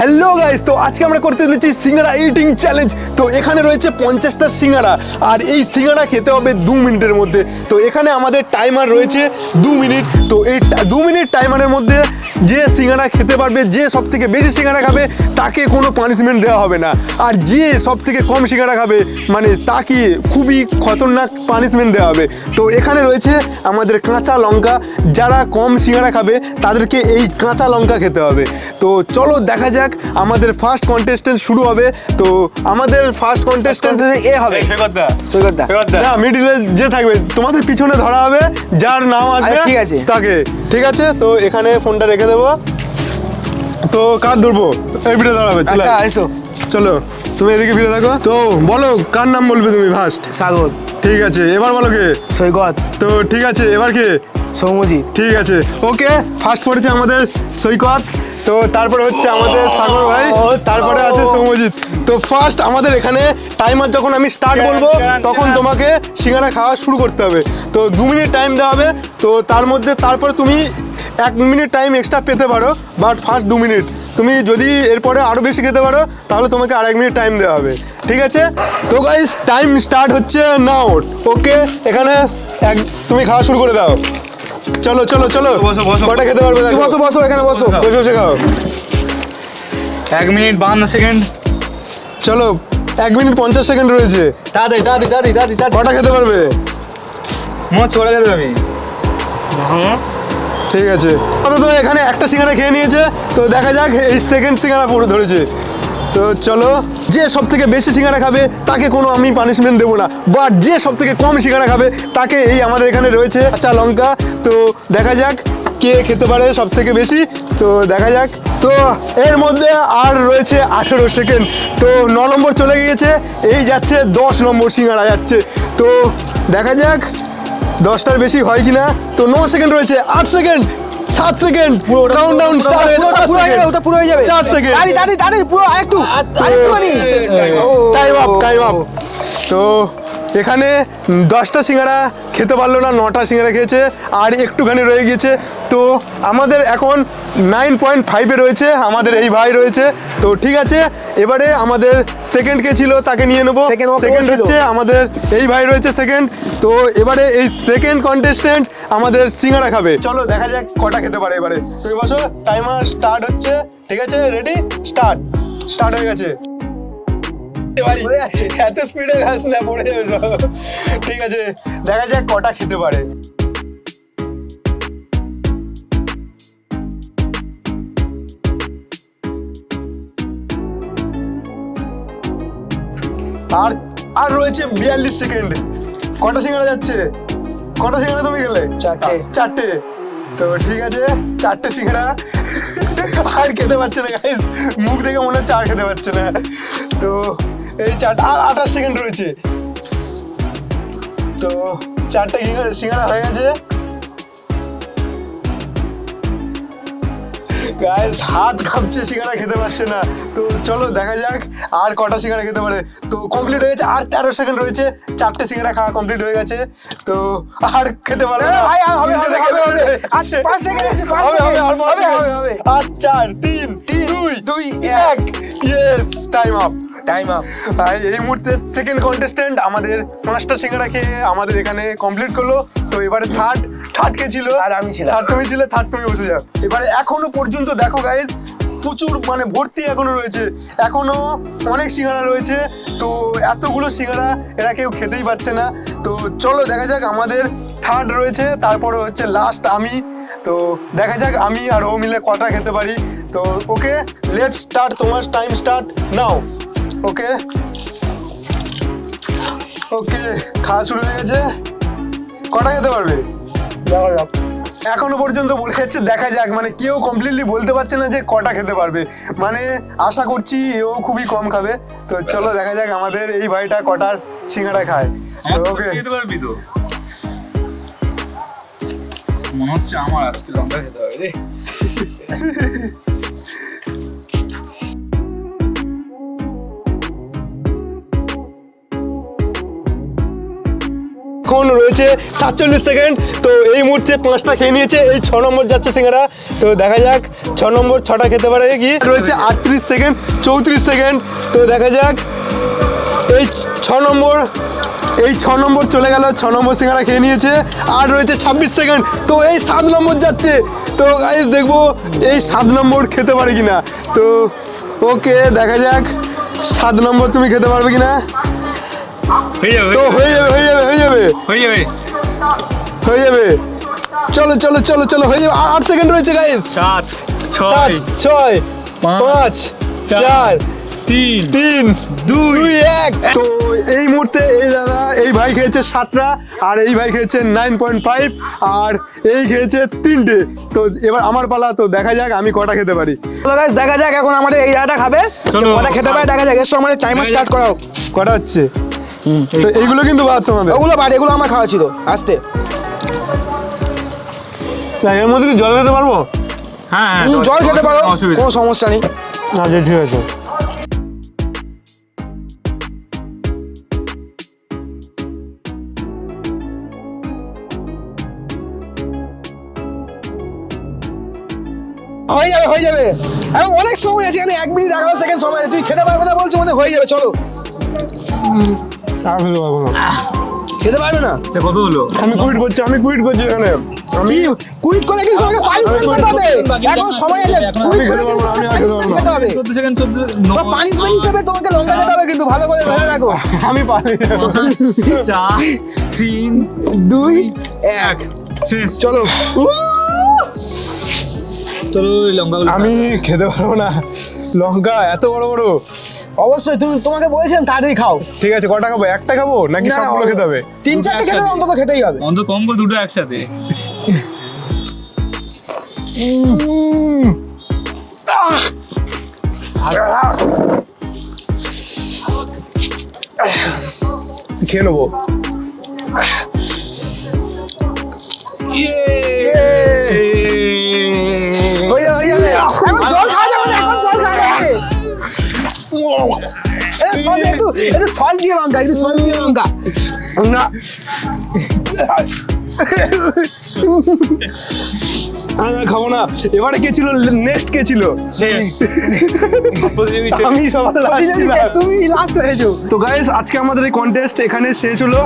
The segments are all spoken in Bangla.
হ্যালো গাইস তো আজকে আমরা করতে চলেছি সিঙ্গারা ইটিং চ্যালেঞ্জ তো এখানে রয়েছে পঞ্চাশটা সিঙ্গারা, আর এই সিঙ্গারা খেতে হবে দু মিনিটের মধ্যে। তো এখানে আমাদের টাইমার রয়েছে দু মিনিট। তো এই দু মিনিট টাইমারের মধ্যে যে সিঙ্গারা খেতে পারবে, যে সব থেকে বেশি সিঙ্গারা খাবে, তাকে কোনো পানিশমেন্ট দেওয়া হবে না। আর যে সব থেকে কম সিঙ্গারা খাবে মানে তাকে খুবই খতরনাক পানিশমেন্ট দেওয়া হবে। তো এখানে রয়েছে আমাদের কাঁচা লঙ্কা। যারা কম সিঙ্গারা খাবে, তাদেরকে এই কাঁচা লঙ্কা খেতে হবে। তো চলো দেখা যাক আমাদের ফার্স্ট কন্টেস্টেন্ট শুরু হবে। তো আমাদের ফার্স্ট কন্টেস্টেন্ট এ হবে। না মিডিলে যে থাকবে তোমাদের পিছনে ধরা হবে যার নাম আসবে ঠিক আছে। তাকে। ঠিক আছে? তো এখানে ফোনটা রেখে দেবো। তো কার ধরবো? এই ভিডিও দাঁড়াবে চলো। আচ্ছা এসো। চলো তুমি এদিকে ফিরে থাকো। তো বলো কার নাম বলবে তুমি ফার্স্ট সাগর। ঠিক আছে এবার বলো কে? সৈকত। তো ঠিক আছে এবার কে? সৌমজিৎ। ঠিক আছে ওকে ফার্স্ট পড়েছে আমাদের সৈকত। তো তারপরে হচ্ছে আমাদের সাগর ভাই তারপরে আছে সৌমজিৎ তো ফার্স্ট আমাদের এখানে টাইমার যখন আমি স্টার্ট বলব তখন তোমাকে সিঙ্গারা খাওয়া শুরু করতে হবে। তো দু মিনিট টাইম দেওয়া হবে। তো তার মধ্যে তারপরে তুমি এক মিনিট টাইম এক্সট্রা পেতে পারো বাট ফার্স্ট দু মিনিট তুমি যদি এরপরে আরও বেশি খেতে পারো তাহলে তোমাকে আর এক মিনিট টাইম দেওয়া হবে। ঠিক আছে? তো গাইস টাইম স্টার্ট হচ্ছে নাও ওকে এখানে এক তুমি খাওয়া শুরু করে দাও। চলো চলো চলো। বসো, বসো। কটা খেতে পারবে। বসো বসো এখানে বসো। বসে বসে খাও। এক মিনিট বাহান্ন সেকেন্ড। চলো এক মিনিট পঞ্চাশ সেকেন্ড রয়েছে। তাড়াতাড়ি তাড়াতাড়ি তাড়াতাড়ি তাড়াতাড়ি কটা খেতে পারবে? মনে হচ্ছে ওরা খেতে যাবি ঠিক আছে। তো এখানে একটা সিঙ্গারা খেয়ে নিয়েছে। তো দেখা যাক এই সেকেন্ড সিঙ্গারা পড়ে ধরেছে। তো চলো, যে সব থেকে বেশি সিঙ্গারা খাবে, তাকে কোনো আমি পানিশমেন্ট দেবো না। বাট যে সব থেকে কম সিঙ্গারা খাবে, তাকে এই আমাদের এখানে রয়েছে কাঁচা লঙ্কা। তো দেখা যাক কে খেতে পারে সব থেকে বেশি। তো দেখা যাক। তো এর মধ্যে আর রয়েছে আঠেরো সেকেন্ড তো ন নম্বর চলে গিয়েছে, এই যাচ্ছে দশ নম্বর সিঙ্গারা যাচ্ছে। তো দেখা যাক দশটার বেশি হয় কি না তো ন সেকেন্ড রয়েছে, আট সেকেন্ড সাত সেকেন্ড কাউন্ট ডাউন স্টার্ট হয়ে যাবে। পুরো হয়ে যাবে ওটা পুরো হয়ে যাবে। চার সেকেন্ড দাঁড়ি দাঁড়ি দাঁড়ি পুরো আরেকটু আরেকটু মানে টাইম আপ টাইম আপ তো এখানে দশটা সিঙ্গারা খেতে পারল না নটা সিঙ্গারা খেয়েছে আর একটুখানি রয়ে গিয়েছে। তো আমাদের এখন নাইন পয়েন্ট ফাইভে রয়েছে আমাদের এই ভাই রয়েছে। তো ঠিক আছে এবারে আমাদের সেকেন্ড কে ছিল তাকে নিয়ে নেব। সেকেন্ড হচ্ছে আমাদের এই ভাই রয়েছে সেকেন্ড তো এবারে এই সেকেন্ড কন্টেস্টেন্ট আমাদের সিঙ্গারা খাবে। চলো দেখা যাক কটা খেতে পারে এবারে। তুমি বসো টাইমার স্টার্ট হচ্ছে। ঠিক আছে রেডি স্টার্ট স্টার্ট হয়ে গেছে। এত স্পিডে খাস না পড়ে যাবে সব। ঠিক আছে দেখা যাক কটা খেতে পারে। আর আর রয়েছে বিয়াল্লিশ সেকেন্ড কটা সিঙ্গারা যাচ্ছে? কটা সিঙ্গারা তুমি গেলে চারটে। চারটে। তো ঠিক আছে চারটে সিঙ্গারা। আর খেতে পারছে না গাইস মুখ দেখে মনে হচ্ছে আর খেতে পারছে না। তো এই চার আর আঠাশ সেকেন্ড রয়েছে। তো চারটে সিঙ্গারা হয়ে গেছে। গাইস হাত কাঁপছে সিঙ্গারা খেতে পারছে না। তো চলো দেখা যাক আর কটা সিঙ্গারা খেতে পারে। তো কমপ্লিট হয়ে গেছে আর তেরো সেকেন্ড রয়েছে। চারটে সিঙ্গারা খাওয়া কমপ্লিট হয়ে গেছে। তো আর খেতে। এ ভাই, হবে, হবে, হবে, হবে। আর পাঁচ second আছে, পাঁচ হবে, হবে, হবে, হবে, হবে। আর চার তিন দুই দুই, এক। Yes time up time up এই মুহূর্তে সেকেন্ড কন্টেস্ট্যান্ট আমাদের পাঁচটা সিঙ্গারা খেয়ে আমাদের এখানে কমপ্লিট করল। তো এবারে থার্ড থার্ড কে ছিল? আর আমি ছিলাম। থার্ড তুমি ছিলে থার্ড তুমি বসে যাও। এবারে এখনও পর্যন্ত দেখো গাইজ প্রচুর মানে ভর্তি এখনও রয়েছে। এখনও অনেক সিঙ্গারা রয়েছে। তো এতগুলো সিঙ্গারা এরা কেউ খেতেই পাচ্ছে না। তো চলো দেখা যাক আমাদের থার্ড রয়েছে। তারপরে হচ্ছে লাস্ট আমি। তো দেখা যাক আমি আর ও মিলে কটা খেতে পারি। তো ওকে লেট স্টার্ট তোমার time start now okay. Okay খাওয়া শুরু হয়ে গেছে। কটা খেতে পারবে? এখনও পর্যন্ত বলে যাচ্ছে দেখা যাক। মানে কেউ কমপ্লিটলি বলতে পারছে না যে কটা খেতে পারবে। মানে আশা করছি এও খুবই কম খাবে। তো চলো দেখা যাক আমাদের এই ভাইটা কটা সিঙ্গারা খায়। ওকে। খেতে পারবি তো? মনে হচ্ছে আমার আজকে লঙ্কা খেতে হবে রে এখন রয়েছে সাতচল্লিশ সেকেন্ড তো এই মুহূর্তে পাঁচটা খেয়ে নিয়েছে এই ছ নম্বর যাচ্ছে সিঙ্গারা। তো দেখা যাক ছ নম্বর ছটা খেতে পারে কি? রয়েছে আটত্রিশ সেকেন্ড চৌত্রিশ সেকেন্ড তো দেখা যাক এই ছ নম্বর এই ছ নম্বর চলে গেল ছ নম্বর সিঙ্গারা খেয়ে নিয়েছে আর রয়েছে ছাব্বিশ সেকেন্ড তো এই সাত নম্বর যাচ্ছে। তো গাইজ দেখব এই সাত নম্বর খেতে পারে কিনা। তো ওকে দেখা যাক সাত নম্বর তুমি খেতে পারবে কিনা। হয়ে যাবে তো হয়ে যাবে হয়ে যাবে হয়ে যাবে। হয়ে যাবে। হয়ে যাবে। চলো চলো চলো চলো হয়ে যাবে। আট সেকেন্ড রয়েছে গাইজ সাত ছয় ছয় পাঁচ, চার, তিন তিন দুই এক। তো এই মুহূর্তে এই দাদা এই ভাই খেয়েছে সাতটা আর এই ভাই খেয়েছে নাইন পয়েন্ট ফাইভ আর এই খেয়েছে তিনটে। তো এবার আমার পালা তো দেখা যাক আমি কটা খেতে পারি। গাইস দেখা যাক এখন আমাদের এই দাদাটা খাবে। কটা খেতে পারে দেখা যাক। সময় আমাদের টাইমার স্টার্ট করা হোক কটা হচ্ছে? তো এইগুলো কিন্তু বাদ তোমাদের। ওগুলো বাদ এগুলো আমার খাওয়া ছিল। আসতে। এর মধ্যে কি জল খেতে পারব? হ্যাঁ হ্যাঁ, জল খেতে পারো কোনো সমস্যা নেই। আচ্ছা ঠিক আছে হয়ে যাবে হয়ে যাবে। এখন অনেক সময় আছে এখানে এক মিনিট এগারো সেকেন্ড সময় আছে। তুই খেতে পারবে না বলছো মানে হয়ে যাবে চলো। আর খেতে পারব না খেতে পারবে না? এটা কত হলো? আমি কুইট করছি আমি কুইট করছি এখানে। আমি কুইট করে কিন্তু তোমাকে পানিশমেন্ট হবে এখন সময় আছে কুইট করে আমি আর খেতে পারব না। খেতে হবে চোদ্দ সেকেন্ড চোদ্দ পানিশমেন্ট হিসেবে তোমাকে লঙ্কা খেতে হবে কিন্তু ভালো করে মনে রাখো আমি পারি না। চার তিন দুই এক। শেষ। চলো। চলো লঙ্কাগুলো আমি খেতে পারব না। লঙ্কা এত বড় বড়। অবশ্যই তুমি তোমাকে বলেছিলাম তাড়াতাড়ি খাও। ঠিক আছে কটা খাব? একটা খাব? নাকি না, সবগুলো খেতে হবে? তিন চারটে খেতে হবে, অন্তত খেতেই হবে। অন্তত কম করে দুটো একসাথে। খেয়ে নেব। একটু একটু সস দিয়ে লঙ্কা একটু সস দিয়ে লঙ্কা। না। আমি খাব না। এবারে কে ছিল? নেক্সট কে ছিল? আমি সবার তুমি লাস্ট হয়েছো। তো গাইস আজকে আমাদের এই কন্টেস্ট এখানে শেষ হলো।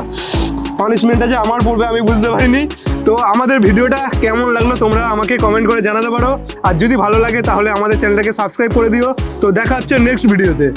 পানিশমেন্টটা যে আমার পড়বে আমি বুঝতে পারিনি। তো আমাদের ভিডিওটা কেমন লাগল তোমরা আমাকে কমেন্ট করে জানাতে পারো। আর যদি ভালো লাগে তাহলে আমাদের চ্যানেলটাকে সাবস্ক্রাইব করে দিও। তো দেখা হচ্ছে নেক্সট ভিডিওতে